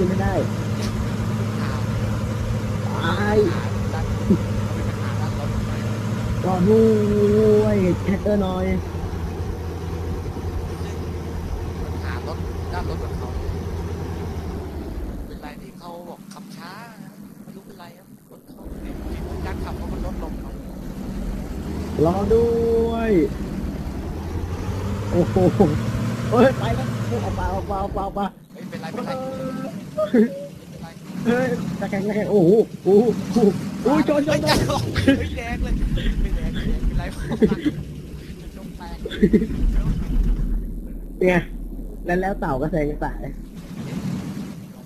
เอซี่ผมจะแซงรถคุณไม่ได้ข่าวตายดันเขาเป็นปัญหาด้านรถหน่อยก็ด้วยแคทเตอร์หน่อยปัญหารถด้านรถของเขา เป็นไรที่เขาบอกขับช้านะไม่รู้เป็นไรครับรถเขาเนี่ยที่การขับเขามันลดลงเขารอด้วย โอ้โหเฮ้ยไปแล้วเอาปลาเอาปลาเอาปลาเอาปลา เป็นไรเฮ้ยตะแคงตะแคงโอ้โหโอ้โหโอ้โหโอ้ยชนชเฮ้นยชนเฮ้ยแดงเลยไม่แดงไม่แดงเป็นไรวะจะจมแตกเนี่ยแล้วแล้วเต่าก็แซงกระต่าย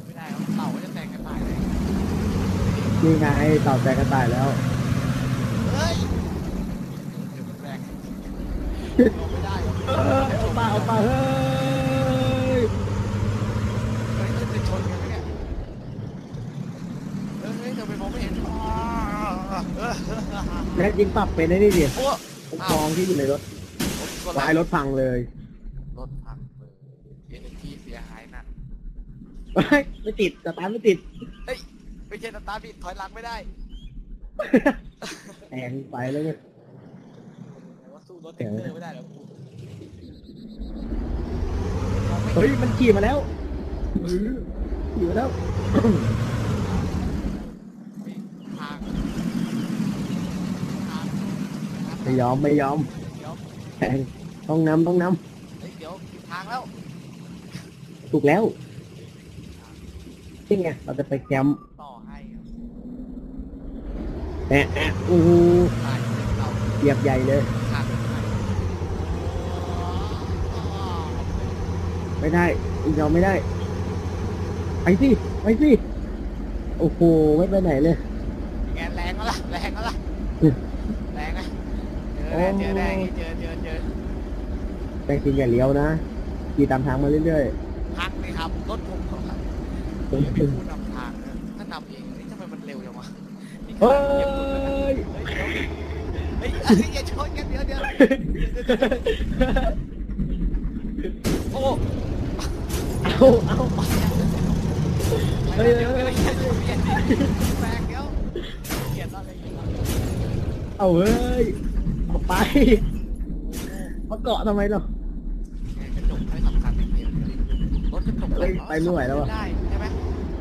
ไม่ได้ครับเต่าก็จะแตกกันตายเลยนี่ไงเต่าแซงกระต่ายแล้วเฮ้ยเดี๋ยวมันแรงลงไม่ได้ครับเออเอาปลาเอาปลาเฮ้ย เฮ้ยจะชนกันไหมเนี่ยเฮ้ยเฮ้ยทำไมมองไม่เห็นอ๋อเออ แล้วยิงปรับเป็นได้นี่ดิโอ้ผมกองที่อยู่ในรถรถวายรถพังเลยรถพังเลยเอ็นทีเสียหายหนักเฮ้ยไม่ติดสตาร์ทไม่ติดไม่ใช่สตาร์ทบิดถอยหลังไม่ได้แซงไปแล้วเนี่ยแต่ว่าสู้รถเทคเตอร์ไม่ได้หรอกกูมองไม่เฮ้เห็ยนมันขี่มาแล้วอื้อขี่มาแล้ว ทางทาง ไม่ ยอมไม่ยอมเดี๋ยวแซงต้องนำต้องนเฮ้ยเดี๋ยวผิดทางแล้วำถูกแล้วนี่ไงเราจะไปแคมป์ต่อให้ครับแอะแอะโอ้โหตายเป็นเราเหยียบใหญ่เลย ทางให้ไม่ได้ยอมไม่ได้ ไปสิไปสิโอ้โหไม่ไปไหนเลย แกแรงแล้วล่ะแรงแล้วล่ะ อืม แรงนะเจ อแน่เจอแน่อย่างงี้เจอเจอเจอแต่จริงอย่าเลี้ยวนะขี่ตามทางมาเรื่อยพังเลยครับรถผมเขาครับๆผมเป็นผู้นำทางนะถ้านำเองเฮ้ยทำไมมันเร็วจังวะนี่ขเฮ้นาดเหยียบสุดแล้วนะยเฮ้ยเฮ้ยเฮ้ยอย่าชนกันเดี๋ยวเดี๋ยวโอ้ เอาเอาเฮ้ยเดี๋ยวเดี๋ยวเดี๋ยวเดี๋ยวเดี๋ยวเดี๋ยวแปลกเดี๋ยวเกลียดอะไรอย่างเงี้ยเอาเฮ้ยเอา ไปมาเกาะทำไมเรากระจกไม่สำคัญไม่เกี่ยวรถกระจกเฮ้ยไปไม่ไหวแล้วอะได้ใช่ไหม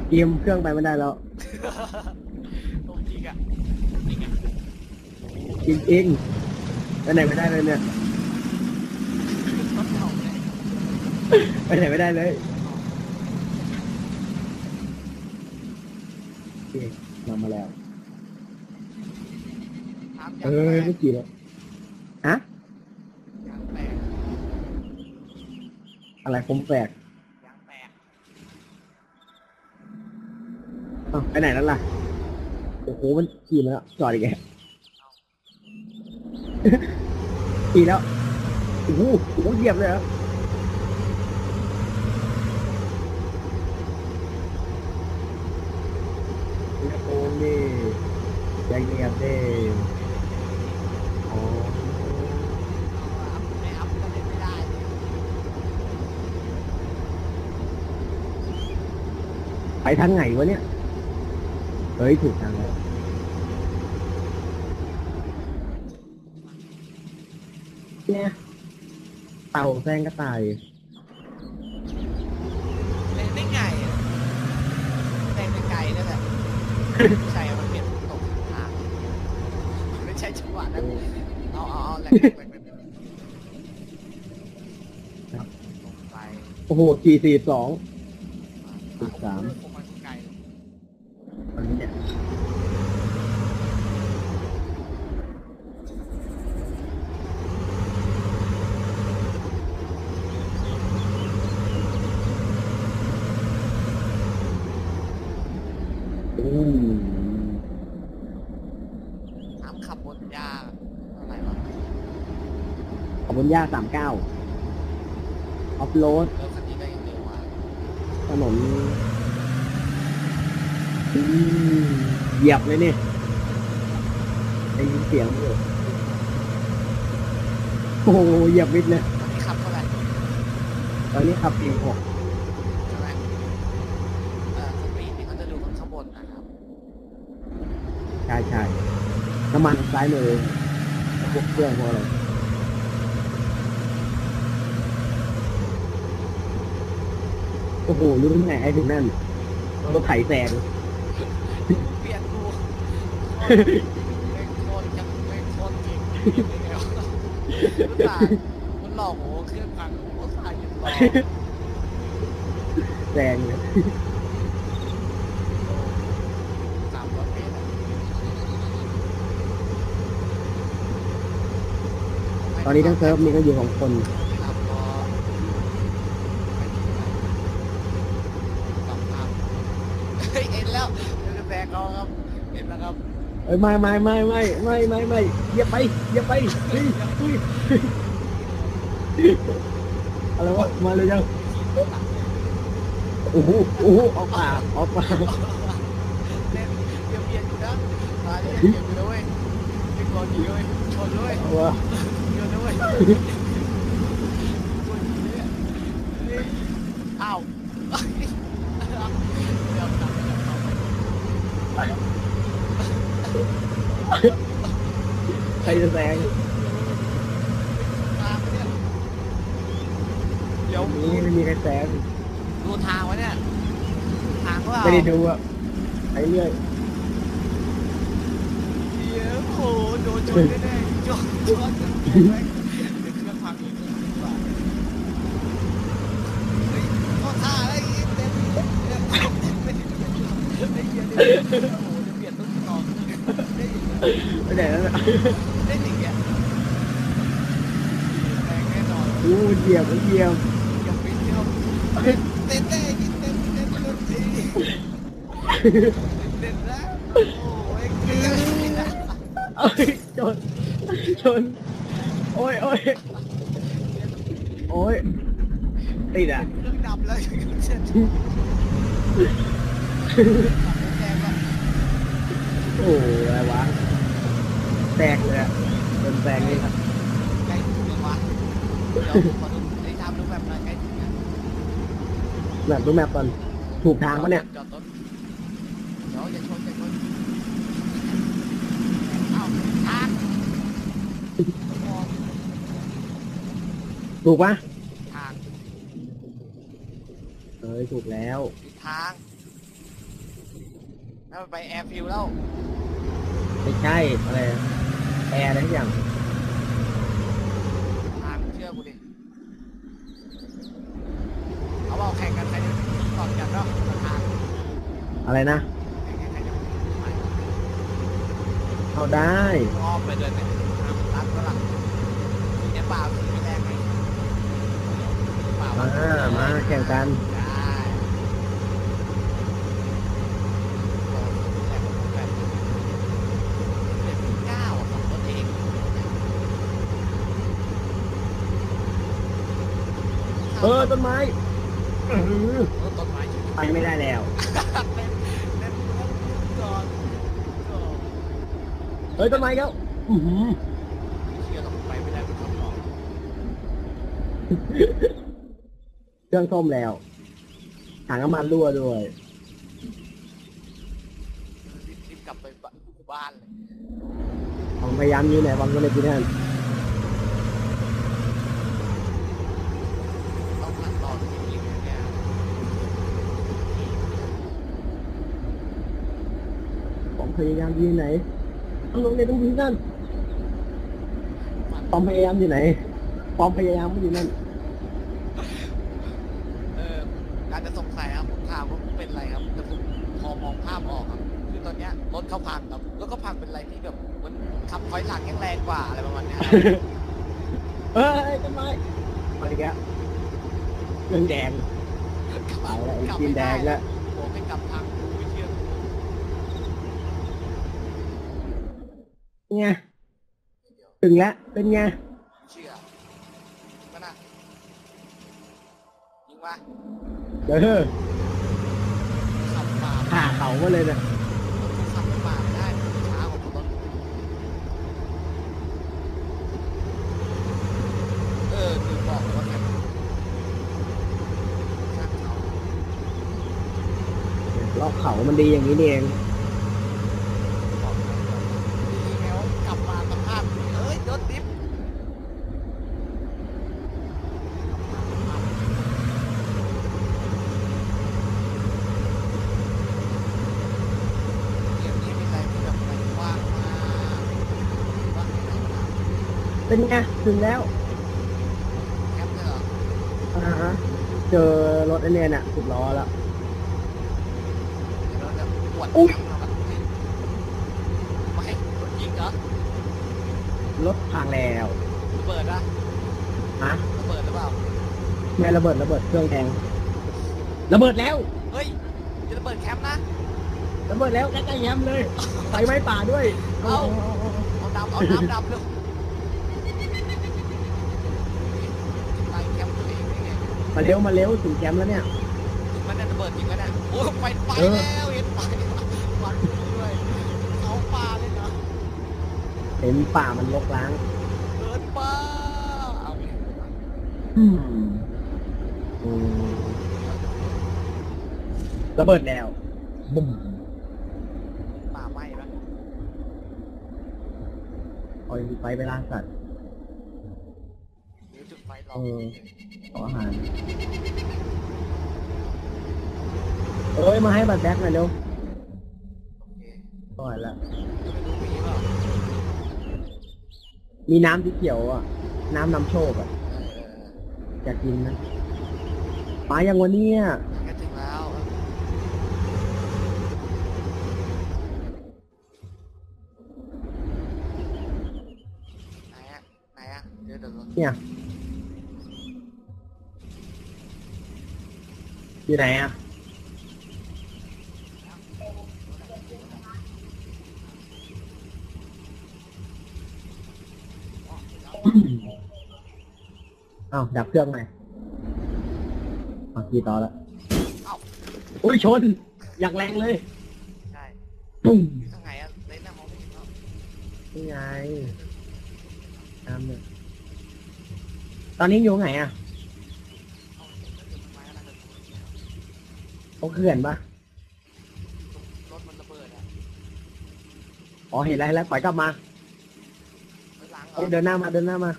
เตรียมเครื่องไปไม่ได้แล้วตรงจริงอะจริงอะจริงๆไปไหนไม่ได้เลยเนี่ยรถเก่าเนี่ยไปไหนไม่ได้เลยโอเคนำมาแล้วถามเอยังอแตไม่กกี่แล้ว ฮะยังแตกอะไรผมแปลกยังแตกอ้าวไปไหนแล้วล่ะ โอ้โหมันขี่มาแล้วจอดอีกแล้ว ขี่แล้วโอ้โหโอ้โหเหยียบเลยเหรอสิงคโปร์นี่ใจเงียบเด้อ๋ออั ไปทางไหนวะเนี่ย เฮ้ย ถูกทางเนี่ย เต่าแซงก็ตายเป็นไม่ไงอะแซงไปไกลนั่นแหละไม่ใช่อะมเปลี่ยนตกทางไม่ใช่จังหวะนั้นเอาเอาอแหลกแหลกแหหกแหลกครัโอ้โห G42 สามเก้าออฟโรดถนนเหยียบเลยเนี่ยได้ยินเสียงอยู่โอ้โหเหยียบมิดเลย ตอนนี้ขับเท่าไหร่ตอนนี้ขับสี่หกใช่ไหมเอ่อปีดนี่เขาจะดูคนข้าบนนะครับ ใช่ใช่น้ำมันซ้ายเลยพวกเครื่องพวกอะไร โอ้โหรู้ที่ไหนไอ้ถึงนั่นรถไถแซงเปลี่ยนกูแม่งโคตรจังแม่งโคตรเก่งมันตายมันหลอกโอ้เครื่องพังโอ้ตายยังหลอกแซงเลยสามร้อยเมตรอะตอนนี้ทั้งเซิร์ฟมีก็อยู่ของคน ครับพอไม่มีอะไรสองภาพเฮ้ยเห็นแล้ว เดี๋ยวแบกเขาครับ เห็นแล้วครับเอ้ยไม่ไม่ไม่ไม่ไม่ไม่ไม่เหยียบไปเหยียบไปเฮ้ยเฮ้ยอะไรวะมาเลยยังโอ้โหโอ้โหออกปากออกปากเล่นเบียดเบียดอยู่นะมาเล่นเบียดอยู่นะเว้ยไม่กลัวหนีเว้ยชนด้วยเอาวะชนด้วยกลัวหนีเลยอะเฮ้ยอ้าวเดี๋ยวกลับเดี๋ยวกลับ ใครจะแซง ตามไปเนี่ยเดี๋ยว นี่ไม่มีใครแซง ดูทางวะเนี่ย ทางว่า ไม่ได้ดูอะไปเรื่อยเดี๋ยวโอ้โหโดนชนแน่ๆชนชนจะแม่งเดี๋ยวเครื่องพังอีกดีกว่าเฮ้ยเข้าท่าแล้วอีกเต็มเต็มไม่ได้เปลี่ยนไม่ได้เปลี่ยนไม่ได้เปลี่ยนโอ้โหจะเปลี่ยนต้นตอนได้อีกไปไหนแล้วน่ะได้อีกอะแรงแน่นอนโอ้เหยียบเหยียบ ยังไม่เที่ยวเต้นเต้นเต้นเต้นเต้นเต้น เต้นแล้วโอ้ยเกลือเอ้ยชนชนโอ้ยโอ้ยโอ้ยติดอะเครื่องดับแล้วยังเช็ดแรงว่ะโอ้ยอะไรวะแตกเลยอะโดนแซงนี่ครับใกล้ถึงแล้ววะเดี๋ยวขอดูไอ้ทำดูแบบหน่อยใกล้ถึงแล้วแบบดูแมปก่อนถูกทางปะเนี่ยจอดรถเดี๋ยวอย่าชนอย่าชนเอ้าทางมอง ถูกปะทางเอ้ยถูกแล้ว ผิดทางแล้วไปแอร์ฟิวแล้วไม่ใช่อะไรแอร์อะไรทุกอย่างทางเชื่อกูดิเขาบอกแข่งกันใครจะก่อนกันเนาะทางอะไรนะแข่งกันใครจะไปเอาได้อ้อมไปเลยเนี่ยทางรัดก็ล่ะมีเนี่ยป่าสีไม่แรงไงป่า มาแข่งกันเออต้นไม้ต้นไม้ไปไม่ได้แล้วเฮ้ยต้นไม้แล้วอือหือเชื่อหรอกไปไม่ได้เป็นคำตอบ เครื่องส้มแล้วถังน้ำมันรั่วด้วย รีบรีบกลับไปบ้านเลยผมพยายามยืนไหนบอลก็เลยพี่นั่นต้องหันต่อจริงๆเนี่ยผมพยายามยืนไหนต้องลงเลยต้องยืนนั่นมันปอมพยายามอยู่ไหนปอมพยายามไม่อยู่นั่น เออการจะสงสัยครับผมถามว่าเป็นอะไรครับแต่ผมพอมองภาพออกครับคือตอนเนี้ยรถ เขาพังครับรถเขาพังเป็นอะไรที่แบบเหมันขับถอยหลังยังแรงกว่าอะไรประมาณเนี้ยครับเฮ้ยต้นไม้มาอีกแล้วเรื่องแดงไปแล้วไอ้กินแดงแล้วผมไม่กลับทางกูไม่เชื่อกูไงถึงแล้วเป็นไงเชื่อมันน่ะยิงวะเออขับป่าผ่าเขามาเลยนะ เพราเขามันดีอย่างนี้นี่เองกลับมาสภาพเอ้ยรถดิฟเป็นไงถึงแล้วเจอรถไอเนี่ยน่ะสุดล้อแล้ว อุ๊ยแคปเราแบบไม่รถยิงเหรอรถพังแล้วระเบิดอะฮะระเบิดหรือเปล่าแม่ระเบิดระเบิดเครื่องแทงระเบิดแล้ว เฮ้ยจะระเบิดแคมป์นะระเบิดแล้วใกล้ๆแย้มเลยไฟไหม้ป่าด้วยเอ้าเอาดำเอาน้ำดำเลยไปแคมป์ตัวเองได้ไงมาเร็วมาเร็วถึงแคมป์แล้วเนี่ย มันน่าจะระเบิดจริงไหมเนี่ยโอ้ยไปไปเออแล้วเห็นไปวันด้วยเขาปลาเลยเหรอ เห็นป่ามันรกร้าง เกินป้าเอาอืมอืมระเบิดแล้วบุ้มป่าไหม้ปะเอาไฟไปล่าสัตว์หรือจุดไฟรอเออขออาหารเอ้ยมาให้บัตรแบ็คหน่อยเร็วโอเค ก่อนละ จะไปดูมีเปล่า มีน้ำสีเขียวอะ น้ำนำโชคอะเออเอออยากกินนะมาอย่างวันนี้แค่ถึงแล้วไหนอะไหนอะเดี๋ยวเดี๋ยวรถเนี่ยอยู่ไหนอะ อ้าวดับเครื่องไหมอะกี่ต่อแล้วเอ้าอุ้ยชน อยากแรงเลย ใช่ปุ้งอยู่ทางไหนอะเล่นน่ะมองไม่เห็นหรอกนี่ไงน้ำเนี่ยตอนนี้อยู่ไหนอะเอาเห็นแล้วเดี๋ยวมันมาแล้วนะเดี๋ยวมันมาเขาเขื่อนปะรถมันระเบิดอะอ๋อเห็นแล้วเห็นแล้วปล่อยกลับมาเฮ้ยหลังเหรเอ้อยเดินหน้ามาเดินหน้ามา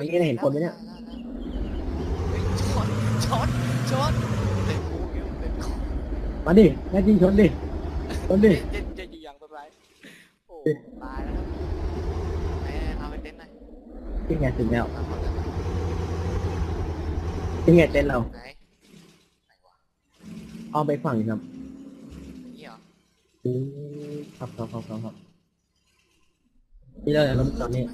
เมื่อกี้เห็นคนไหมเนี่ยเฮ้ยชนชนชนเต็มกูอยู่เต็มกูมาดิแน่จริงชนดิชนดิเจะจะอยู่อย่างเป็นไรโอ้ตายแล้วครับแม่เอาไปเต้นหน่อยที่ไงถึงแล้วเอาก่อนเลยที่ไงเต้นเราไหนไหนวะเอาไปฝั่งครับนี่เหรออืมครับครับครับครับครับนี่เลยรถตอนนี้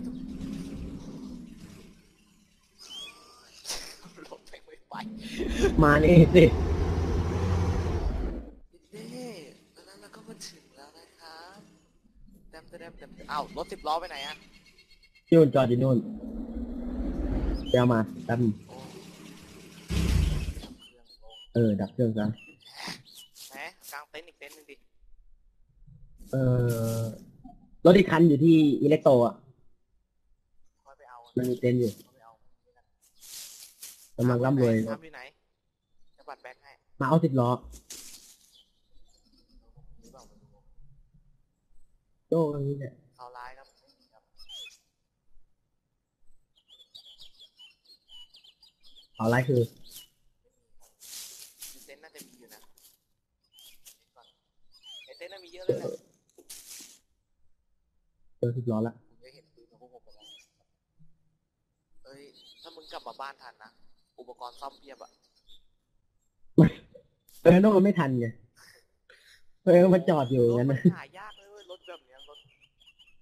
รถไม่ไปมานี่สิเด้ตอนนั้นเราก็มาถึงแล้วนะครับเต็มเต็มเต็มเต็มอ้าวรถสิบล้อไปไหนอะที่นู่นจอดที่นู่นเดี๋ยวมาแป๊บนึงโอ้เครื่องลงเออ ดับเครื่องซะแหมกลางเต็นท์อีกเต็นท์หนึงดิเออรถอีกคันอยู่ที่อิเล็กโตอะค่อยไปเอามันมีเต็นท์อยู่ค่อยไปเอา กำลังร่ำรวยทำที่ไหนจะบัตรแบงค์ให้มาเอาสิบล้อหรือเปล่าไม่รู้โจ้ตรงนี้เนี่ยเขาร้ายครับไม่มีครับเอาอะไรคือเต็นท์น่าจะมีอยู่นะเดี๋ยวก่อนไอเต็นท์น่ามีเยอะเลยแหละเจอสิบล้อละผมจะเห็นปืนของพวกผมไปแล้วเอ้ยถ้ามึงกลับมาบ้านทันนะ อุปกรณ์ซ่อมเพียบอะเออโน่มันไม่ทันไงเออมันจอดอยู่รอถย่างนั้นมันะนหายากเลยเว้ยรถแบบเนี้ยรถ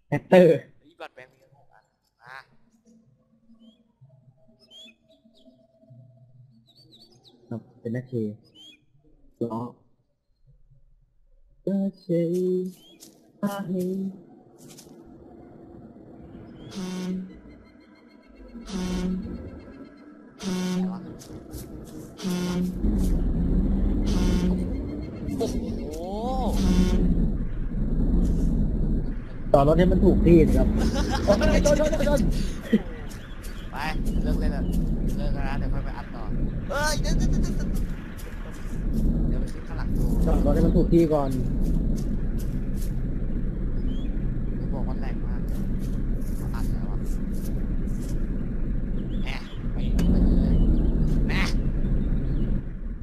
แท็กเตอร์อีบัตรแบงค์มีกันหกอันอะครับเป็นนักเคล้อนักเคอาเฮไหนวะ โอ้โหต่อรถให้มันถูกที่นะครับโอ้ยโดนโดนโดนโดนไปเลิกเล่นแล้วเลิกแล้วนะเดี๋ยวค่อยไปอัดต่อเอ้ยเดี๋ยวเดี๋ยวเดี๋ยวเดี๋ยวเดี๋ยวไปขึ้นข้างหลังดู จอดรถให้มันถูกที่ก่อน จะบอกว่าแรงมากเขาอัดแล้วอะแหมไปเลยแหม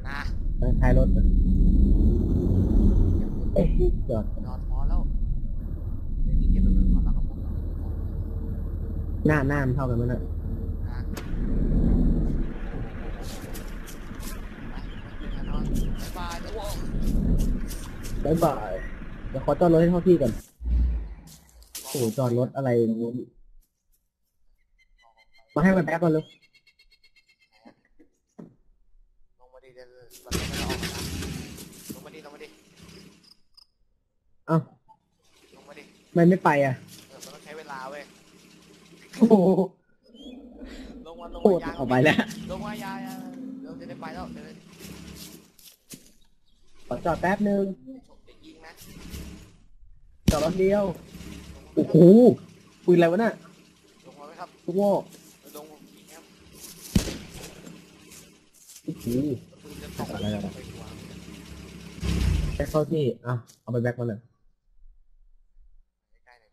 นะ ไปท้ายรถเอ๊ะจอด นอนพอแล้ว เป็นคนละกระปุก ห น้าหน้ามันเท่ากันมั้ยน่ะนะไปนอนบ๊ายบายแล้ววงบ๊ายบายเดี๋ยวขอจอดรถให้เข้าที่ก่อนโอ้โหจอดรถอะไรตรงนู้นมาให้มันแป๊บก่อนเลยลงมาดิเดี๋ยวมันไม่ได้ออกมาลงมาดิลงมาดิเอ้าลงมาดิทำไมันไม่ไปอะ เออมันต้องใช้เวลาเว้ย โอ้โหลงมาลงโคมาตรยางออกไปแล้ว ลงมายางยางเราจะได้ไปแล้วเดี๋ยวจะขอจอดแป๊บนึงจะยิงนะจอดรถเดียว โอ้โหปืนอะไรวะน่ะลงมาไหมครับลูกโม่ลงยิงครับโอ้โห ปืนจะตกอะไรอะไรไปหัวแค่เข้าที่อะเอาไปแบ็คมาหน่อย ใกล้ๆเลย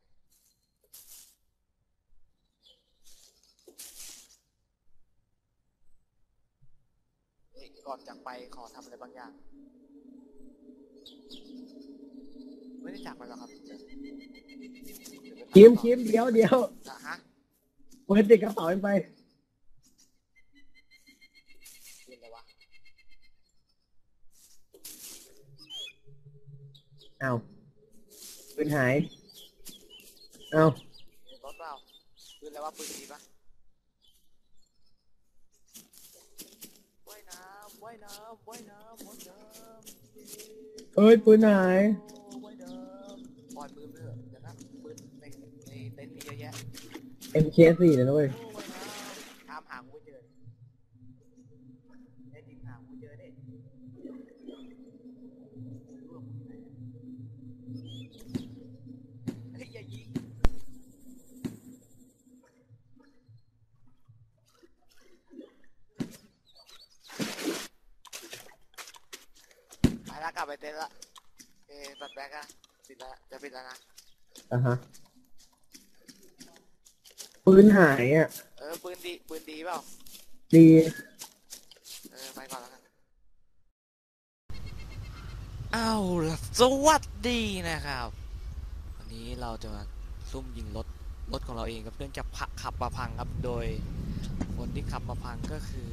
นี่ ก่อนจากไปขอทำอะไรบางอย่าง ไม่ได้จากไปหรอกครับคิมคิมเดี๋ยวเดี๋ยวอะฮะเปิดติดกระเป๋าเองไปเรียนอะไรวะเอาปืนหายเอาเรียนรถเปล่าปืนอะไรวะปืนดีปะายน้ำว่ายน้ำว่ายน้ำเอ้ยปืนหายโอ้ว่ายน้ำปล่อยปืนไปเถอะเดี๋ยวนะปืนในในเต็นท์มีเยอะแยะ MK4 เลยนะเว้ย โอ้ ล้วกลับไปเต็นท์ละเอ้ตัดแบ็กอะปิดแล้วจะปิดแล้วนะ อะฮะปืนหายอะ เออปืนดีปืนดีเปล่า ดีเออไปก่อนแล้วกันเอาล่ะสวัสดีนะครับ วันนี้เราจะมาซุ่มยิงรถ รถของเราเองครับเนื่องจากพะขับมาพังครับ โดย คนที่ขับมาพังก็คือ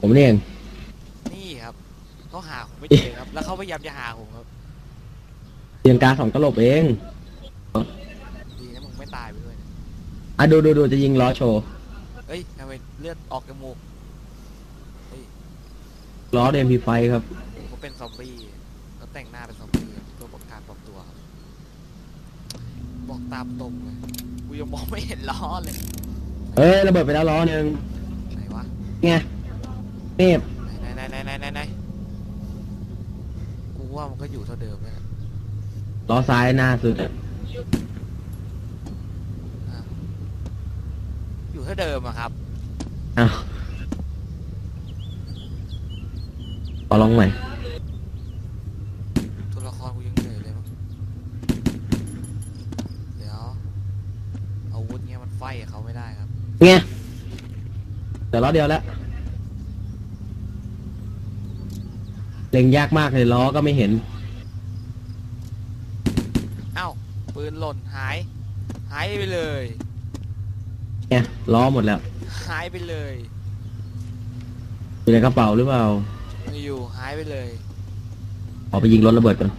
ผมนี่เองนี่ครับ เขาหาผมไม่เจอครับ แล้วเขาพยายามจะหาผมครับเตียงกาสองตลบเอง ดีนะมึงไม่ตายไปด้วยนะอะดูดูดูจะยิงล้อโชว์ เอ้ยทำไมเลือดออกจมูกล้อเดมพีไฟครับเขาเป็นซอมบี้เขาแต่งหน้าเป็นซอมบี้ครับตัวประการปลอมตัวครับบอกตามตรงเลยกูยังมองไม่เห็นล้อเลยเอ้ยระเบิดไปแล้วล้อหนึ่งไหนวะไงเนบไหนไหนไหนไหนไหนไหนกู ว่ามันก็อยู่เท่าเดิมเลยล้อซ้ายหน้าสุดอะอะอยู่เท่าเดิมอะครับอ้าวขอลองใหม่ ตัวละครกูยังเหนื่อยเลยมั้งเดี๋ยวอาวุธเงี้ยมันไฟกับเขาไม่ได้ครับไงแต่ล้อเดียวแล้ว เล็งยากมากเลยล้อก็ไม่เห็น เอ้าปืนหล่นหาย หายไปเลยไงล้อหมดแล้ว หายไปเลย อยู่ในกระเป๋าหรือเปล่าไม่อยู่หายไปเลยขอไปยิงรถระเบิดก่อน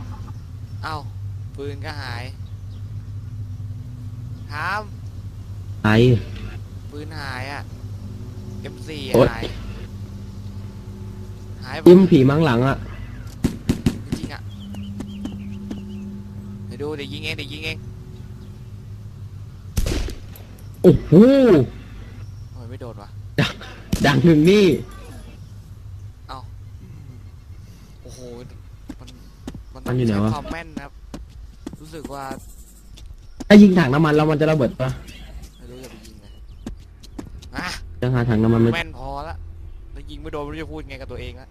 เอ้าปืนก็หายถามไอปืนหายอะ M4 โอ๊ย หาย หายหมยิ้มดผีมั้งหลังอะจริงๆอะเดี๋ยวดูเดี๋ยวยิงเองเดี๋ยวยิงเองโอ้โหทำไมไม่โดนวะดังหนึ่งนี่โอ้โหมันมันมันอยู่ไหนวะใช้ความแม่นนะครับ รู้สึกว่าถ้ายิงถังน้ำมันแล้วมันจะระเบิดปะไม่รู้จะไปยิงเลยอะจะหาถังน้ำมันไม่แม่นพอละแล้วยิงไม่โดนไม่รู้จะพูดไงกับตัวเองละ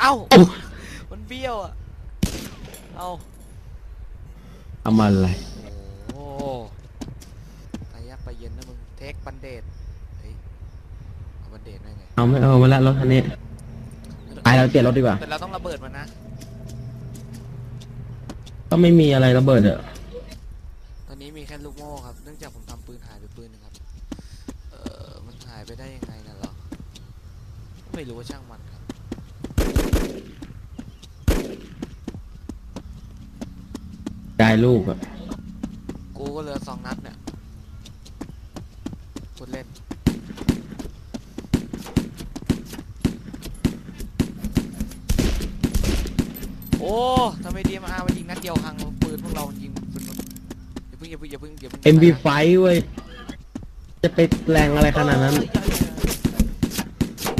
เอ้า มันเบี้ยวอะ เอ้า ทำอะไร โอ้โหไปยับไปเย็นนะมึง เทคบันเดดเฮ้ย เอาบันเดดได้ไงเอาไม่เอามาแล้วรถคันนี้ ไปเราเปลี่ยนรถดีกว่า แต่เราต้องระเบิดมันนะ ก็ไม่มีอะไรระเบิดอะตอนนี้มีแค่ลูกโม่ครับ เนื่องจากผมทำปืนหายไปปืนหนึ่งครับ เออมันหายไปได้ยังไงน่ะเหรอ ไม่รู้ว่าช่างมัน ครับได้ลูกอะกูก็เหลือสองนัดเนี่ยพูดเล่น โอ้ทำไมดีมาอามันยิงนัดเดียวพังปืนพวกเรามันยิงปืนมันอย่าเพิ่งอย่าเพิ่งอย่าเพิ่งอย่าเพิ่งเอ็มบีไฟเว้ย จะไปแรงอะไรขนาดนั้น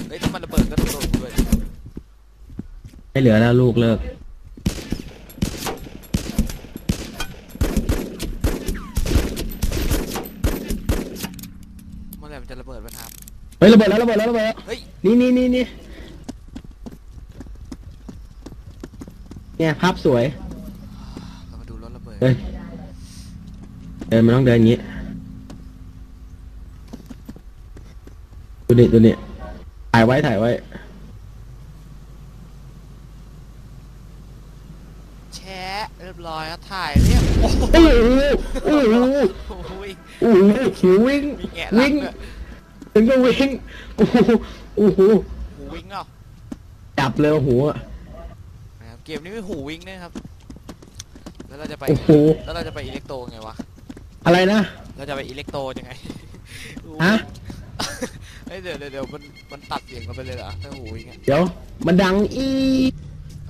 เฮ้ยถ้ามันระเบิดก็ต้องโดนด้วยไม่เหลือแล้วลูกเลิก เมื่อไหร่มันจะระเบิดมาท เฮ้ยระเบิดแล้วระเบิดแล้วระเบิดแล้วำเฮ้ย นี่นี่นี่นี่เนี่ยภาพสวย เรามาดูรถระเบิดเฮ้ยเดินมันต้องเดินอย่างงี้ ดูดิดูดิถ่ายไว้ถ่ายไว้ แชะเรียบร้อยแล้วถ่ายเนี่ยโอ้โหโอ้โหโอ้โหโอ้โหโอ้โหหูวิ่ง มีแงะหลัวิ่งงด้วย ถึงก็วิ่งโอ้โหโอ้โหหูวิ่งเนาะจับเลยหัวนะครับเกมนี้ไม่หูวิ่งนะครับ แล้วเราจะไป โอ้โหแล้วเราจะไปอิเล็กโตไงวะ อะไรนะ เราจะไปอิเล็กโตยังไงฮะ เฮ้ยเดี๋ยวเดี๋ยวเดี๋ยวมันมันตัดเสียงกันไปเลยเหรอถ้าหูวิ่งอะเดี๋ยว มันดังอี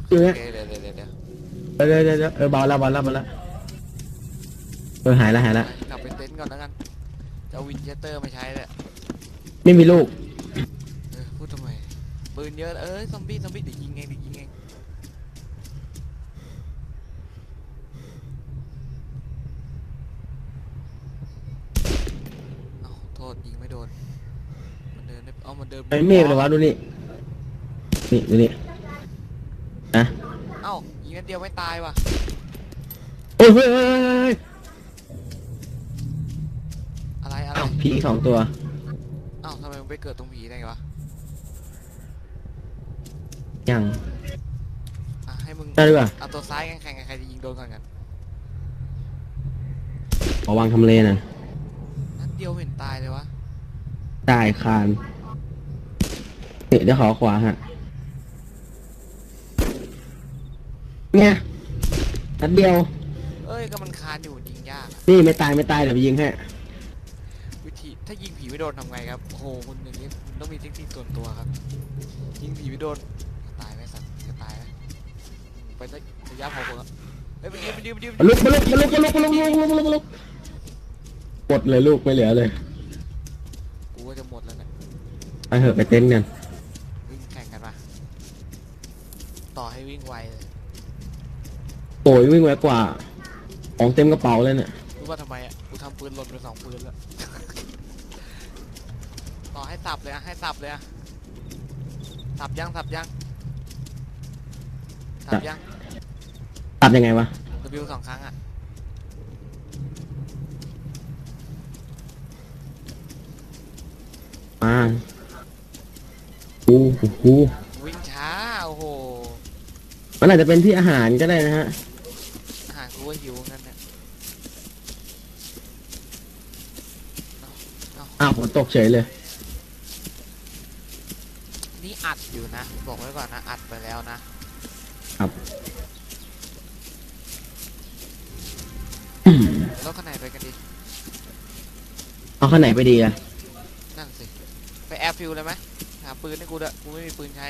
อยู่โอเนี่ยเคเดี๋ยวเดี๋ยวเดี๋ยวเดี๋ยวเดี๋ยวเดี๋ยวเดี๋ยวเออเบาแล้วเบาแล้วเบาแล้วเออหายแล้วหายแล้วกลับไปเต็นท์ก่อนแล้วกันจะเอาวินเชสเตอร์มาใช้เลย ไม่มีลูก เออพูดทำไมปืนเยอะเอ้ยซอมบี้ซอมบี้เดี๋ยวยิงเองเดี๋ยวยิงเองเอ้าโทษยิงไม่โดนมันเดินได้เอามันเดินไอ้เมฆเลยวะดูนี่ นี่ดูนี่นะเอ้ายิงนัดเดียวไม่ตายว่ะโอ้ยเฮ้ยเฮ้ยเฮ้ยเฮ้ยอะไรอะไร อ้าวผีสองตัวเอ้าทำ ไมมึงไปเกิดตรงผีได้ไงวะยังอะให้มึงได้ดีกว่าเอาตัวซ้ายกันแข่งกันใครจะยิงโดนก่อนกันขอวางทำเลหน่อยนัดเดียวเห็นตายเลยวะตายคานนี่เดี๋ยวขอขวาฮะเนี่ยนัดเดียว เอ้ยก็มันคานอยู่ยิงยากอะนี่ไม่ตายไม่ตายเดี๋ยวไปยิงให้วิธี ถ้ายิงผีไม่โดนทำไงครับโอ้โหคุณอย่างนี้ต้องมีเทคนิคส่วนตัวครับ ยิงผีไม่โดนตายไหมสัตว์จะตายไหมไปสักระยะพอคนละไฮ้ยมันยืนมันยืนมันยืลุกมาลุกลุกลุกลุกลุกลุกลุกหมดเลยลูกไม่เหลือเลยกูก็จะหมดแล้วเนี่ยไปเถอะไปเต้นกันวิ่งแข่งกันปะต่อให้วิ่งไวเลยโอยวิ่งไวกว่า ของเต็มกระเป๋าเลยเนี่ยรู้ว่าทำไมอะกูทำปืนหล่นไปสองปืนแล้ว ต่อให้สับเลยอะให้สับเลยอะสับยังสับยังสับยัง ตัดยังไงวะ W สองครั้งอะมาโอ้โหวิ่งช้าโอ้โหมันอาจจะเป็นที่อาหารก็ได้นะฮะ อาหารกูก็หิวงั้นเนี่ยอ้าวฝนตกเฉยเลย นี่ อัดอยู่นะ บอกไว้ก่อนนะ อัดไปแล้วนะ ครับแล้วข้างในไปกันดิเอาข้างไหนไปดีอะนั่นสิ ไปแอร์ฟิลเลยไหมหาปืนให้กูด้วยกูไม่มีปืนใช้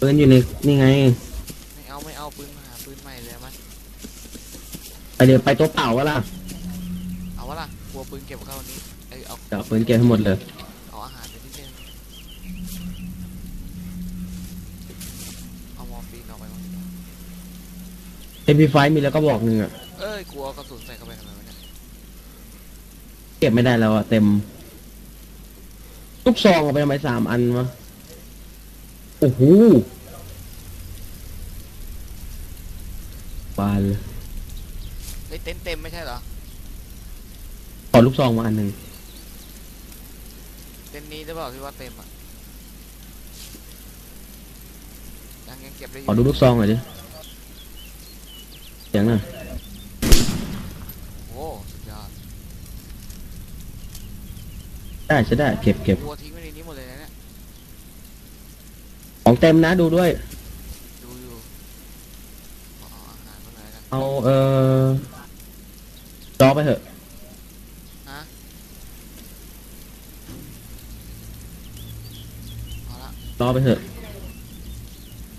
ปืนอยู่ในนี่ไงไม่เอาไม่เอาปืนมาหาปืนใหม่เลยไหมไปเดี๋ยวไปตัวเปล่าวะล่ะเอาวะล่ะกลัวปืนเก็บเข้านี้เอ้ยเอา เดี๋ยวเอาปืนเก็บให้หมดเลย MP5 มีแล้วก็บอกหนึ่งอะเอ้ยกลัวกระสุนใส่เข้าไปทำไมวะเนี้เก็บไม่ได้แล้วอะเต็มลูกซองเอาไปทำไมสามอันวะโอ้โหบานเลยเเต็นเต็มไม่ใช่เหรอ ขอลูกซองมาอันหนึ่งเต็นนี้หรือกที่ว่าเต็มอะยังยังเก็บได้อขยู่ อดูลูกซองหน่อยดิ เสียงน่ะโอ้สุดยอดได้ใช่ได้เก็บเก็บวัวทิ้งไว้ในนี้หมดเลยนะเนี่ยของเต็มนะดูด้วย ดูอยู่อ๋ออาหารตรงไหนกัน เอาเออรอไปเถอะ ฮะเอาละ รอไปเถอะ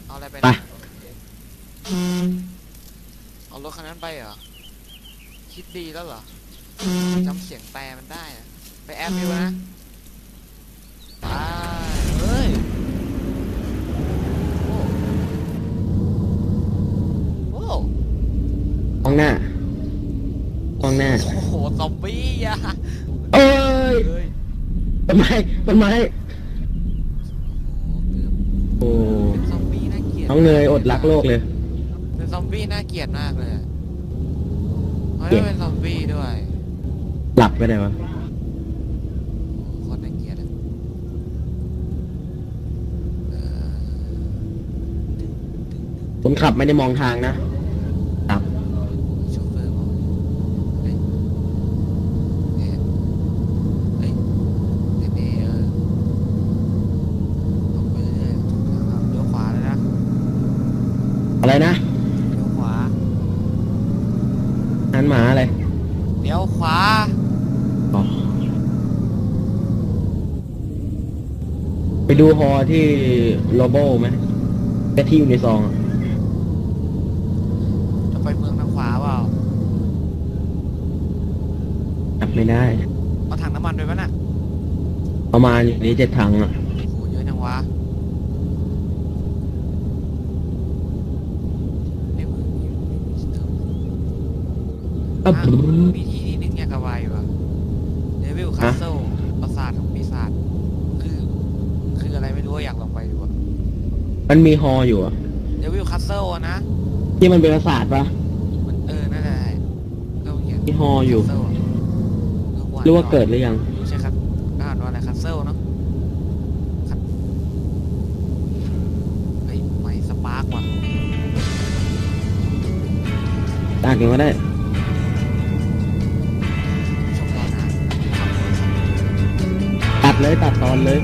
เอาอะไรไป ไป นะเอารถคันนั้นไปเหรอ คิดดีแล้วเหรอจำเสียงแปรมันได้อะไปแอบดูนะไปเฮ้ยโอ้โอ้ ห้องหน้า ห้องหน้า โอ้โหซอมบี้อะ เอ้ย เฮ้ย ต้นไม้ต้นไม้ โอ้โหเกือบ โอ้ เป็นซอมบี้น่าเกลียด น้องเนยอดรักโลกเลย เป็นซอมบี้น่าเกลียดมากเลยอะเฮ้ย เกลียด เป็นซอมบี้ด้วย หลับ ไปไหนวะโคตรน่าเกลียดอะเออคนขับไม่ได้มองทางนะหลับ โชเฟอร์บอกเฮ้ยเอ๊ะเฮ้ยเน่ๆเออตรงไปเรื่อยๆครับเลี้ยวขวาเลยนะ อะไรนะ เลี้ยวขวา นันหมาอะไร เลี้ยวขวา อ๋อไป ดูฮอที่โลโบไหมแค่ที่อยู่ในซองอะจะไปเมืองทางขวาเปล่าจับไม่ได้ เอาถังน้ำมันไปปะน่ะประมาณอยู่นี้เจ็ดถังอะโหเยอะจังวะในเมืองนี้ไม่มีสเตอร์อะอะมีที่ที่นึงอยากกระวายอยู่อะเดวิลคาสเซิลปราสาทของปีศาจคือ คืออะไรไม่รู้อะอยากลองไปดูอะมันมีฮออยู่อะเดวิลคาสเซิลอะนะที่มันเป็นปราสาทปะมันเออนั่นแหละก็เขียน มีฮออยู่ Castle อะหรือว่าเกิดหรือยัง ไม่ใช่ครับก็อ่านว่าอะไรคาสเซิลเนาะครับเฮ้ยไม่สปาร์กว่ะตากยังก็ได้ ชมรอนานตัดเลยตัดตอนเลย